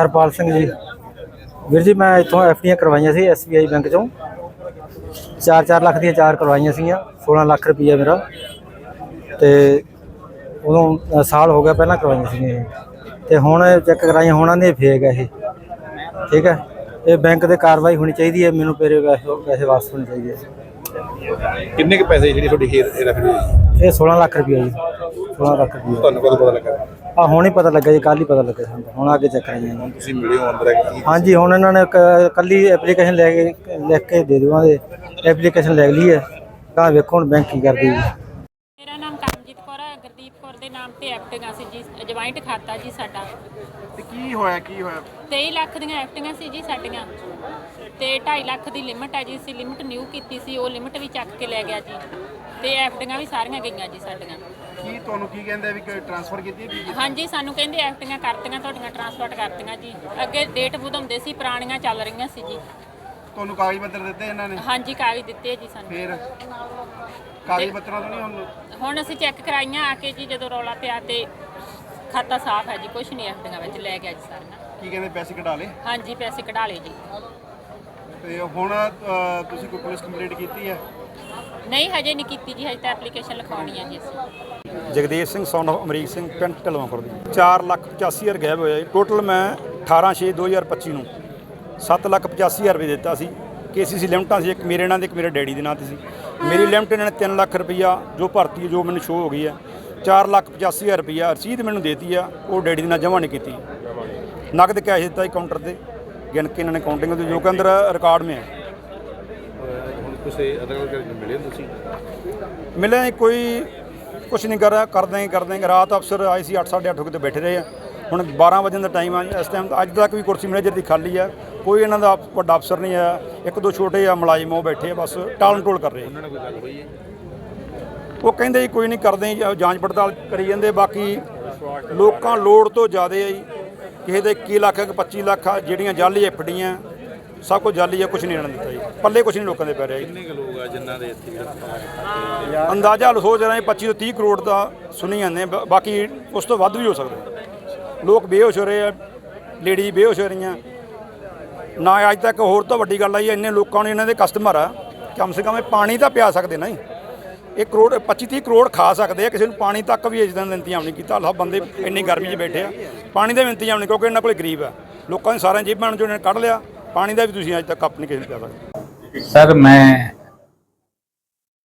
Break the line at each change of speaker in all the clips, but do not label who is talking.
ਹਰਪਾਲ ਸਿੰਘ ਜੀ। ਵੀਰ ਜੀ ਮੈਂ ਇੱਥੋਂ ਐਫਡੀਆਂ ਕਰਵਾਈਆਂ ਸੀ ਐਸਬੀਆਈ ਬੈਂਕ ਚੋਂ। 4-4 ਲੱਖ ਦੀਆਂ ਚਾਰ ਕਰਵਾਈਆਂ ਸੀਗੀਆਂ 16 ਲੱਖ ਰੁਪਈਆ ਮੇਰਾ। ਤੇ ਉਦੋਂ ਸਾਲ ਹੋ ਗਿਆ ਪਹਿਲਾਂ ਕਰਵਾਈਆਂ ਸੀਗੀਆਂ ਇਹ। ਤੇ ਹੁਣ ਚੈੱਕ ਕਰਾਈਆਂ ਹੁਣ ਆਂਦੇ ਫੇਕ ਹੈ ਇਹ। ਠੀਕ ਹੈ ਇਹ ਬੈਂਕ ਤੇ ਕਾਰਵਾਈ ਹੋਣੀ ਚਾਹੀਦੀ ਹੈ ਮੈਨੂੰ ਮੇਰੇ ਪੈਸੇ ਪੈਸੇ ਵਾਪਸ ਹੋਣੇ ਚਾਹੀਦੇ ਹੈ।
ਕਿੰਨੇ ਕੁ ਪੈਸੇ ਜਿਹੜੀ ਤੁਹਾਡੀ ਹੇਰ
ਇਹ 16 ਲੱਖ ਰੁਪਈਆ ਜੀ। 16 ਲੱਖ ਰੁਪਈਆ।
ਤੁਹਾਨੂੰ ਕਦੋਂ ਪਤਾ ਲੱਗਾ?
ਆ ਹੁਣ ਹੀ ਪਤਾ ਲੱਗਾ ਜੀ ਕੱਲ ਹੀ ਪਤਾ ਲੱਗਾ ਸਾਨੂੰ ਹੁਣ ਅੱਗੇ ਚੈੱਕ ਕਰਾਈਆਂ ਜੀ।
ਤੁਸੀਂ ਮਿਲੇ ਹੋ ਅੰਦਰ ਕੀ
ਹਾਂਜੀ ਹੁਣ ਇਹਨਾਂ ਨੇ ਕ- ਕੱਲੀ ਐਪਲੀਕੇਸ਼ਨ ਲੈ ਕੇ ਲਿਖ ਕੇ ਦੇ ਦੇਵਾਂਗੇ। ਐਪਲੀਕੇਸ਼ਨ ਲੈ ਲਈ ਹੈ। ਤਾਂ ਵੇਖੋ ਹੁਣ ਬੈਂਕ ਕੀ ਕਰਦੀ ਹੈ
ਮੇਰਾ ਨਾਮ ਕਰਮਜੀਤ ਕੌਰ ਹੈ ਗੁਰਦੀਪ ਕੌਰ ਦੇ ਨਾਮ ਤੇ ਐਫਟੀਆਂ ਸੀ ਜੀ ਜੁਆਇੰਟ ਖਾਤਾ ਜੀ ਸਾਡਾ।
ਤੇ ਕੀ ਹੋਇਆ ਕੀ ਹੋਇਆ?
23 ਲੱਖ ਦੀਆਂ ਐਫਟੀਆਂ ਸੀ ਜੀ ਸਾਡੀਆਂ। ਤੇ 2.5 ਲੱਖ ਦੀ ਲਿਮਟ ਹੈ ਜੀ ਅਸੀਂ ਲਿਮਟ ਨਿਊ ਕੀਤੀ ਸੀ ਉਹ ਲਿਮਟ ਵੀ ਚੱਕ ਕੇ ਲੈ ਗਿਆ ਜੀ। ਤੇ ਐਫਟੀਆਂ ਵੀ ਸਾਰੀਆਂ ਗਈਆਂ ਜੀ ਸਾਡੀਆਂ।
ਕੀ ਤੁਹਾਨੂੰ ਕੀ ਕਹਿੰਦੇ ਵੀ ਕਿ ਟ੍ਰਾਂਸਫਰ ਕੀਤੀ ਹੈ
ਹਾਂਜੀ ਸਾਨੂੰ ਕਹਿੰਦੇ ਐਫਟੀਆਂ ਕਰਤੀਆਂ ਤੁਹਾਡੀਆਂ ਟਰਾਂਸਪੋਰਟ ਕਰਤੀਆਂ ਜੀ। ਅੱਗੇ ਡੇਟ ਵਧਾਉਂਦੇ ਸੀ ਪੁਰਾਣੀਆਂ ਚੱਲ ਰਹੀਆਂ ਸੀ ਜੀ।
ਤੁਹਾਨੂੰ ਕਾਗਜ਼ ਪੱਤਰ ਦਿੱਤੇ ਇਹਨਾਂ ਨੇ?
ਹਾਂਜੀ ਕਾਗਜ਼ ਦਿੱਤੇ ਜੀ ਸਾਨੂੰ।
ਫਿਰ? ਕਾਗਜ਼ ਪੱਤਰਾਂ ਤੋਂ ਨਹੀਂ ਹੁਣ
ਹੁਣ ਅਸੀਂ ਚੈੱਕ ਕਰਾਈਆਂ ਆ ਕੇ ਜੀ ਜਦੋਂ ਰੌਲਾ ਪਿਆ ਤੇ ਖਾਤਾ ਸਾਫ਼ ਹੈ ਜੀ ਕੁਝ ਨਹੀਂ ਐਫਟੀਆਂ ਵਿੱਚ ਲੈ ਗਿਆ ਜੀ ਸਾਰੀਆਂ
ਕੀ ਕਹਿੰਦੇ ਪੈਸੇ ਕਢਾ ਲਏ?
ਹਾਂਜੀ ਪੈਸੇ ਕਢਾ ਲਏ ਜੀ।
ਤੇ ਹੁਣ ਅ, ਤੁਸੀਂ ਕੋਈ ਪੁਲਿਸ ਕੰਪਲੇਂਟ ਕੀਤੀ ਹੈ?
ਨਹੀਂ ਹਜੇ ਨਹੀਂ ਕੀਤੀ ਜੀ ਹਜੇ ਤਾਂ ਐਪਲੀਕੇਸ਼ਨ ਲਿਖਾਉਣੀ ਹੈ ਜੀ ਅਸੀਂ।
ਜਗਦੀਸ਼ ਸਿੰਘ ਸੌਨ of ਅਮਰੀਕ ਸਿੰਘ ਪਿੰਡ ਢਲਵਾਂ ਖੁਰਦ 4 ਲੱਖ 85 ਹਜ਼ਾਰ ਗਾਇਬ ਹੋਇਆ ਜੀ। ਟੋਟਲ ਮੈਂ 18 6 2025 ਨੂੰ 7 ਲੱਖ 85 ਹਜ਼ਾਰ ਰੁਪਏ ਦਿੱਤਾ ਸੀ। ਕੇਸੀਸੀ ਲਿਮਟਾਂ ਸੀ ਇੱਕ ਮੇਰੇ ਨਾਂ ਤੇ ਇੱਕ ਮੇਰੇ ਡੈਡੀ ਦੇ ਨਾਂ ਤੇ ਸੀ। ਮੇਰੀ ਲਿਮਟ ਇਹਨਾਂ ਨੇ 3 ਲੱਖ ਰੁਪਈਆ ਜੋ ਭਰਤੀ ਜੋ ਮੈਨੂੰ ਸ਼ੋ ਹੋ ਗਈ ਹੈ 4 ਲੱਖ 85 ਹਜ਼ਾਰ ਰੁਪਈਆ ਰਸੀਦ ਮੈਨੂੰ ਦੇਤੀ ਆ ਉਹ ਡੈਡੀ ਦੇ ਨਾਲ ਜਮ੍ਹਾਂ ਨਹੀਂ ਕੀਤੀ। ਨਕਦ ਕੈਸ਼ ਦਿੱਤਾ ਸੀ ਕਾਊਂਟਰ ਤੇ ਗਿਣ ਕੇ ਇਹਨਾਂ ਨੇ ਕਾਊਂਟਿੰਗ ਤੇ ਜੋ ਕਿ ਅੰਦਰ ਰਿਕਾਰਡ ਮੇ ਹੈ।
ਮਿਲੇ ਤੁਸੀਂ?
ਕੋਈ ਕੁਛ ਨਹੀਂ ਕਰ ਰਿਹਾ ਕਰਦੇ ਹੀ ਕਰਦੇ ਹੀ ਰਾਤ ਅਫਸਰ ਆਏ ਸੀ 8:30 ਵਜੇ ਤੇ ਬੈਠੇ ਰਹੇ ਆ। ਹੁਣ 12 ਵਜੇ ਦਾ ਟਾਈਮ ਆ ਇਸ ਟਾਈਮ ਅੱਜ ਤੱਕ ਵੀ ਕੁਰਸੀ ਮੈਨੇਜਰ ਦੀ ਖਾਲੀ ਆ। ਕੋਈ ਇਹਨਾਂ ਦਾ ਵੱਡਾ ਅਫਸਰ ਨਹੀਂ ਆਇਆ ਇੱਕ ਦੋ ਛੋਟੇ ਆ ਮੁਲਾਜ਼ਮ ਉਹ ਬੈਠੇ ਆ ਬਸ ਟਾਲ ਟੋਲ ਕਰ ਰਹੇ ਆ। ਉਹ ਕਹਿੰਦੇ ਜੀ ਕੋਈ ਨਹੀਂ ਕਰਦੇ ਜਾਂਚ ਪੜਤਾਲ ਕਰੀ ਜਾਂਦੇ ਬਾਕੀ ਲੋਕਾਂ ਲੋੜ ਤੋਂ ਜ਼ਿਆਦੇ ਆ ਜੀ। ਕਿਸੇ ਦੇ 21 ਲੱਖ ਹੈ 25 ਲੱਖ ਆ ਜਿਹੜੀਆਂ ਜਾਲੀ ਐਫਡੀਆਂ ਸਭ ਕੁਝ ਜਾਲੀ ਆ ਕੁਝ ਨਹੀਂ ਇਹਨਾਂ ਦਿੱਤਾ ਜੀ। ਪੱਲੇ ਕੁਝ ਨਹੀਂ ਲੋਕਾਂ ਦੇ ਪੈ ਰਿਹਾ ਜੀ।
ਕਿੰਨੇ ਕੁ ਲੋਕ ਆ ਜਿਨ੍ਹਾਂ ਦੇ ਇੱਥੇ
ਅੰਦਾਜ਼ਾ ਸੋਚ ਰਹੇ 25 ਤੋਂ 30 ਕਰੋੜ ਦਾ ਸੁਣੀ ਜਾਂਦੇ ਆ, ਬਾਕੀ ਉਸ ਤੋਂ ਵੱਧ ਵੀ ਹੋ ਸਕਦਾ। ਲੋਕ ਬੇਹੋਸ਼ ਹੋ ਰਹੇ ਆ ਲੇਡੀ ਬੇਹੋਸ਼ ਹੋ ਰਹੀਆਂ। ਨਾ ਅੱਜ ਤੱਕ ਹੋਰ ਤਾਂ ਵੱਡੀ ਗੱਲ ਆਈ ਹੈ, ਇੰਨੇ ਲੋਕਾਂ ਨੂੰ ਇਹਨਾਂ ਦੇ ਕਸਟਮਰ ਆ ਕਮ ਸੇ ਕਮ ਇਹ ਪਾਣੀ ਤਾਂ ਪਿਆ ਸਕਦੇ ਨਾ ਜੀ ਇਹ ਕਰੋੜ 25 30 ਕਰੋੜ ਖਾ ਸਕਦੇ ਆ ਕਿਸੇ ਨੂੰ ਪਾਣੀ ਤੱਕ ਵੀ ਇਜਦਾਂ ਦਾ ਇੰਤਜ਼ਾਮ ਨਹੀਂ ਕੀਤਾ ਸਭ ਬੰਦੇ ਇੰਨੀ ਗਰਮੀ 'ਚ ਬੈਠੇ ਆ ਪਾਣੀ ਦਾ ਵੀ ਇੰਤਜ਼ਾਮ ਨਹੀਂ ਕਿਉਂਕਿ ਇਹਨਾਂ ਕੋਲ ਗਰੀਬ ਆ ਲੋਕਾਂ ਨੇ ਸਾਰਿਆਂ ਜੇਬਾਂ ਚੋਂ ਇਹਨਾਂ ਨੇ ਕੱਢ ਲਿਆ ਪਾਣੀ ਦਾ ਵੀ ਤੁਸੀਂ ਅੱਜ ਤੱਕ ਕੱਪ ਨਹੀਂ ਕਿਸੇ ਨੂੰ ਪਿਆ ਸਕਦੇ
सर मैं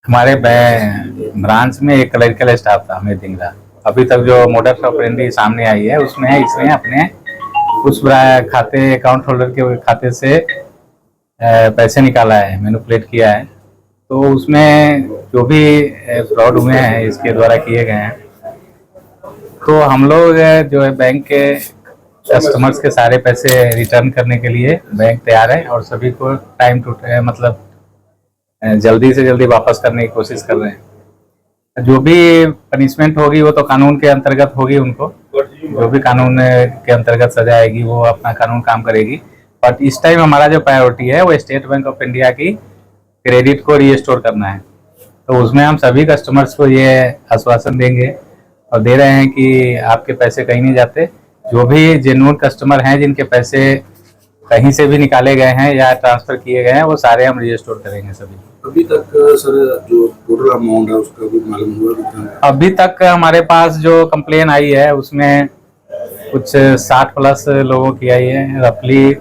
हमारे बै- ब्रांच में एक क्लरिकल स्टाफ था हमें दिंगरा अभी तक जो मोडर ऑफ एंट्री सामने आई है उसमें इसने अपने उस खाते अकाउंट होल्डर के खाते से पैसे निकाला है मैनुपलेट किया है। तो उसमें जो भी फ्रॉड हुए हैं, इसके द्वारा किए गए हैं। तो हम लोग जो है बैंक के कस्टमर्स के सारे पैसे रिटर्न करने के लिए बैंक तैयार है और सभी को टाइम टू मतलब जल्दी से जल्दी वापस करने की कोशिश कर रहे हैं। जो भी पनिशमेंट होगी, वो तो कानून के अंतर्गत होगी उनको। जो भी कानून के अंतर्गत सजा आएगी, वो अपना कानून काम करेगी। बट इस टाइम हमारा जो प्रायोरिटी है, वो स्टेट बैंक ऑफ़ इंडिया की क्रेडिट को रीस्टोर करना है। तो उसमें हम सभी कस्टमर्स को ये आश्वासन देंगे और दे रहे हैं कि आपके पैसे कहीं नहीं जाते। जो भी जेन्यून कस्टमर हैं, जिनके पैसे कहीं से भी निकाले गए हैं या ट्रांसफ़र किए गए हैं, वो सारे हम रजिस्टोर करेंगे सभी।
अभी तक सर जो टोटल अमाउंट है उसका कोई मालूम हुआ कितना
अभी तक हमारे पास जो कंप्लेन आई है उसमें कुछ साठ प्लस लोगों की आई है। रफली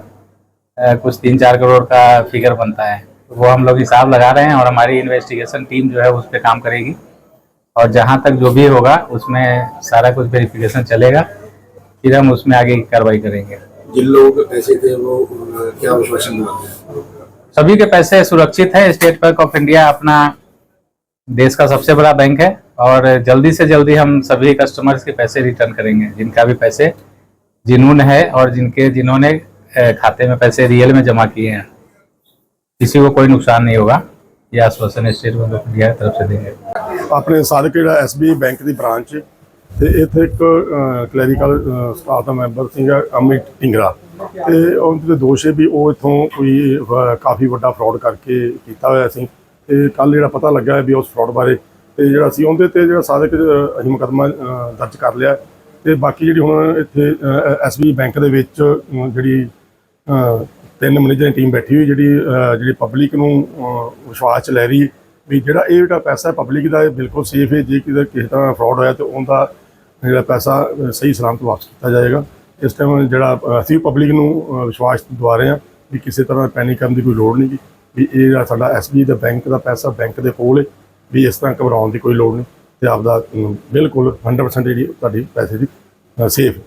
कुछ तीन चार करोड़ का फिगर बनता है। वो हम लोग हिसाब लगा रहे हैं और हमारी इन्वेस्टिगेशन टीम जो है उस पर काम करेगी। और जहाँ तक जो भी होगा उसमें सारा कुछ वेरिफिकेशन चलेगा। फिर हम उसमें आगे की कार्रवाई करेंगे।
जिन लोगों के पैसे थे वो क्या आश्वासन दिलाते हैं?
सभी के पैसे सुरक्षित है स्टेट बैंक ऑफ इंडिया अपना देश का सबसे बड़ा बैंक है और जल्दी से जल्दी हम सभी कस्टमर्स के पैसे रिटर्न करेंगे जिनका भी पैसे जिनून है और जिनके जिन्होंने अ, खाते में पैसे रियल में जमा किए हैं किसी को कोई नुकसान नहीं होगा ये आश्वासन स्टेट बैंक ऑफ इंडिया की तरफ से देंगे
ਆਪਣੇ ਸਾਦਕ ਜਿਹੜਾ ਐਸਬੀਆਈ ਬੈਂਕ ਦੀ ਬ੍ਰਾਂਚ ਤੇ ਇੱਥੇ ਇੱਕ ਕਲੈਰੀਕਲ ਸਟਾਫ ਦਾ ਮੈਂਬਰ ਸੀਗਾ ਅਮਿਤ ਢਿੰਗਰਾ ਤੇ ਉਹਦੇ ਤੇ ਦੋਸ਼ ਹੈ ਵੀ ਉਹ ਇਥੋਂ ਕੋਈ ਅਹ, ਕਾਫੀ ਵੱਡਾ ਫਰਾਡ ਕਰਕੇ ਕੀਤਾ ਹੋਇਆ ਸੀ। ਤੇ ਕੱਲ ਜਿਹੜਾ ਪਤਾ ਲੱਗਾ ਹੈ ਵੀ ਉਸ ਫਰਾਡ ਬਾਰੇ ਤੇ ਜਿਹੜਾ ਸੀ ਉਹਦੇ ਤੇ ਜਿਹੜਾ ਸਾਦਕ ਅਹ, ਅਸੀਂ ਮੁਕੱਦਮਾ ਅਹ, ਦਰਜ ਕਰ ਲਿਆ। ਤੇ ਬਾਕੀ ਜਿਹੜੀ ਹੁਣ ਇੱਥੇ ਐਸਬੀ ਬੈਂਕ ਦੇ ਵਿੱਚ ਅ, ਜਿਹੜੀ ਅ, ਤਿੰਨ ਮੈਨੇਜਰ ਦੀ ਟੀਮ ਬੈਠੀ ਹੋਈ ਜਿਹੜੀ ਅ, ਜਿਹੜੀ ਪਬਲਿਕ ਨੂੰ ਅ, ਵਿਸ਼ਵਾਸ ਚ ਲੈ ਰਹੀ ਹੈ ਵੀ ਜਿਹੜਾ ਇਹ ਜਿਹੜਾ ਪੈਸਾ ਪਬਲਿਕ ਦਾ ਇਹ ਬਿਲਕੁਲ ਸੇਫ ਹੈ। ਜੇ ਕਿਤੇ ਕਿਸੇ ਤਰ੍ਹਾਂ ਫਰਾਡ ਹੋਇਆ ਤੇ ਉਹਦਾ ਜਿਹੜਾ ਪੈਸਾ ਅ, ਸਹੀ ਸਲਾਮਤ ਵਾਪਸ ਕੀਤਾ ਜਾਏਗਾ। ਇਸ ਟਾਈਮ ਜਿਹੜਾ ਅਸੀਂ ਪਬਲਿਕ ਨੂੰ ਵਿਸ਼ਵਾਸ ਦਿਵਾ ਰਹੇ ਹਾਂ ਵੀ ਕਿਸੇ ਤਰ੍ਹਾਂ ਪੈਨਿਕ ਕਰਨ ਦੀ ਕੋਈ ਲੋੜ ਨਹੀਂ ਗੀ, ਵੀ ਇਹ ਜਿਹੜਾ ਸਾਡਾ ਐਸਬੀ ਦਾ ਬੈਂਕ ਦਾ ਪੈਸਾ ਬੈਂਕ ਦੇ ਕੋਲ ਹੈ ਵੀ ਇਸ ਤਰ੍ਹਾਂ ਘਬਰਾਉਣ ਦੀ ਕੋਈ ਲੋੜ ਨਹੀਂ ਤੇ ਆਪਦਾ ਬਿਲਕੁਲ 100% ਜਿਹੜੀ ਤੁਹਾਡੀ ਪੈਸੇ ਦੀ ਸੇਫ